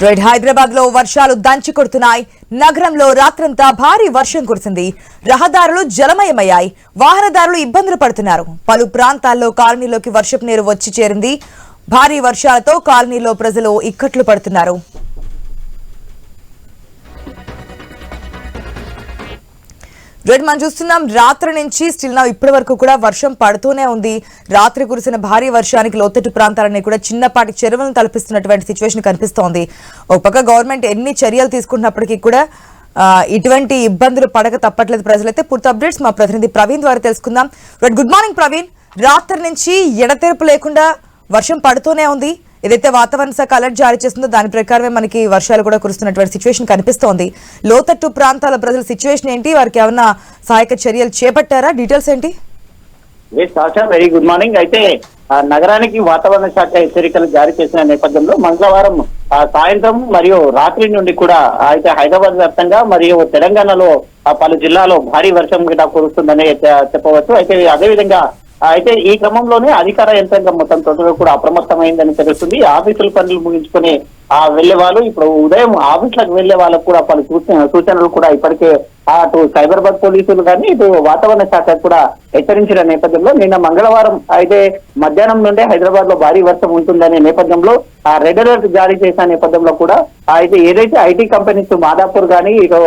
Great హైదరాబాద్లో వర్షాలు దంచి కొడుతున్నాయి. నగరంలో రాత్రంతా భారీ వర్షం కురిసింది. రహదారులు జలమయమయ్యాయి. వాహనదారులు ఇబ్బందులు పడుతున్నారు. పలు ప్రాంతాల్లో కాలనీలోకి వర్షపు నీరు వచ్చి చేరింది. భారీ వర్షాలతో కాలనీలో ప్రజలు ఇక్కట్లు పడుతున్నారు. రెడ్ మనం చూస్తున్నాం రాత్రి నుంచి స్టిల్ నా ఇప్పటి వరకు కూడా వర్షం పడుతూనే ఉంది. రాత్రి కురిసిన భారీ వర్షానికి లోతట్టు ప్రాంతాలన్నీ కూడా చిన్నపాటి చెరువులను తలపిస్తున్నటువంటి సిచ్యువేషన్ కనిపిస్తోంది. ఒక పక్క గవర్నమెంట్ ఎన్ని చర్యలు తీసుకుంటున్నప్పటికీ కూడా ఇటువంటి ఇబ్బందులు పడక తప్పట్లేదు ప్రజలైతే. పూర్తి అప్డేట్స్ మా ప్రతినిధి ప్రవీణ్ ద్వారా తెలుసుకుందాం. రెడ్ గుడ్ మార్నింగ్ ప్రవీణ్. రాత్రి నుంచి ఎడతెరపు లేకుండా వర్షం పడుతూనే ఉంది. ఏదైతే వాతావరణ శాఖ అలర్ట్ జారీ చేస్తుందో దాని ప్రకారమే మనకి వర్షాలు కూడా కురుస్తున్నటువంటి సిచ్యువేషన్ కనిపిస్తోంది. లోతట్టు ప్రాంతాల ప్రజల సిచ్యువేషన్ ఏంటి? వారికి ఏమైనా సహాయక చర్యలు చేపట్టారా? డీటెయిల్స్ ఏంటి? వెరీ గుడ్ మార్నింగ్ అయితే ఆ, నగరానికి వాతావరణ శాఖ హెచ్చరికలు జారీ చేసిన నేపథ్యంలో మంగళవారం సాయంత్రం మరియు రాత్రి నుండి కూడా అయితే హైదరాబాద్ వ్యాప్తంగా మరియు తెలంగాణలో పలు జిల్లాలో భారీ వర్షం గిట కురుస్తుందని చెప్పవచ్చు. అయితే అదేవిధంగా అయితే ఈ క్రమంలోనే అధికార యంత్రాంగం మొత్తం తొందరగా కూడా అప్రమత్తమైందని తెలుస్తుంది. ఆఫీసుల పనులు ముగించుకుని ఆ వెళ్ళే వాళ్ళు ఇప్పుడు ఉదయం ఆఫీసులకు వెళ్ళే వాళ్ళకు కూడా పలు సూచన సూచనలు కూడా ఇప్పటికే అటు సైబరాబాద్ పోలీసులు కానీ ఇటు వాతావరణ శాఖ కూడా హెచ్చరించిన నేపథ్యంలో నిన్న మంగళవారం అయితే మధ్యాహ్నం నుండే హైదరాబాద్లో భారీ వర్షం ఉంటుందనే నేపథ్యంలో ఆ రెడ్ అలర్ట్ జారీ చేసిన నేపథ్యంలో కూడా అయితే ఏదైతే ఐటీ కంపెనీస్ మాదాపూర్ కానీ ఇటు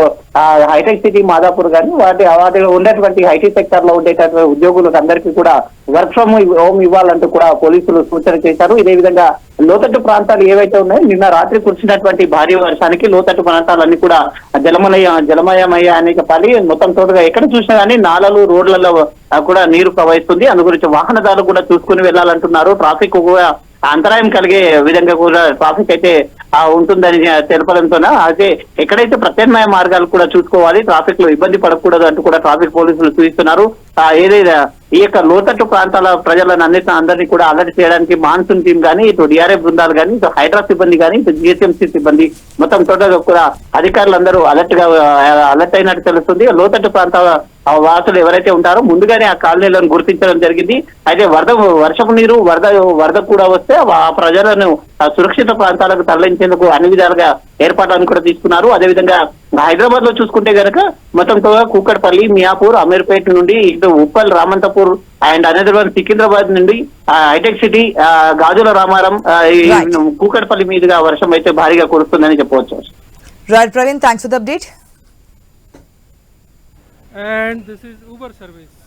హైటెక్ సిటీ మాదాపూర్ కానీ వాటి వాటిలో ఉండేటువంటి ఐటీ సెక్టర్లో ఉండేటటువంటి ఉద్యోగులకు అందరికీ కూడా వర్క్ ఫ్రమ్ హోమ్ ఇవ్వాలంటూ కూడా పోలీసులు సూచన చేశారు. ఇదే విధంగా లోతట్టు ప్రాంతాలు ఏవైతే ఉన్నాయో నిన్న రాత్రి కురిసినటువంటి భారీ వర్షానికి లోతట్టు ప్రాంతాలన్నీ కూడా జలమలయ జలమయమయ్యానికి పడి మొత్తం తోటగా ఎక్కడ చూసినా కానీ నాలలు రోడ్లలో కూడా నీరు ప్రవహిస్తుంది. అందు గురించి వాహనదారులు కూడా చూసుకుని వెళ్ళాలంటున్నారు. ట్రాఫిక్ కూడా అంతరాయం కలిగే విధంగా కూడా ట్రాఫిక్ అయితే ఉంటుందని తెలపడంతో అయితే ఎక్కడైతే ప్రత్యామ్నాయ మార్గాలు కూడా చూసుకోవాలి ట్రాఫిక్లో ఇబ్బంది పడకూడదు అంటూ కూడా ట్రాఫిక్ పోలీసులు సూచిస్తున్నారు. ఏదైనా ఈ యొక్క లోతట్టు ప్రాంతాల ప్రజలను అన్నిటి అందరినీ కూడా అలర్ట్ చేయడానికి మాన్సూన్ టీం కానీ ఇటు డిఆర్ఎఫ్ బృందాలు కానీ ఇటు హైడ్రా సిబ్బంది కానీ ఇటు జిహెచ్ఎంసీ సిబ్బంది మొత్తం టోటల్ కూడా అధికారులందరూ అలర్ట్గా అలర్ట్ అయినట్టు తెలుస్తుంది. లోతట్టు ప్రాంతాల ఆ వాసులు ఎవరైతే ఉంటారో ముందుగానే ఆ కాలనీలను గుర్తించడం జరిగింది. అయితే వరద వర్షపు నీరు వరద వరద కూడా వస్తే ఆ ప్రజలను సురక్షిత ప్రాంతాలకు తరలించేందుకు అన్ని విధాలుగా ఏర్పాట్లను కూడా తీసుకున్నారు. అదేవిధంగా హైదరాబాద్లో చూసుకుంటే గనక మొత్తంతో కూకట్పల్లి మియాపూర్ అమీర్పేట నుండి ఇటు ఉప్పల్ రామంతపూర్ అండ్ అనంతపురం సికింద్రాబాద్ నుండి హైటెక్ సిటీ గాజుల రామారం. కూకట్పల్లి మీదుగా వర్షం అయితే భారీగా కురుస్తుందని చెప్పవచ్చు. Right Praveen thanks for update and this is Uber service.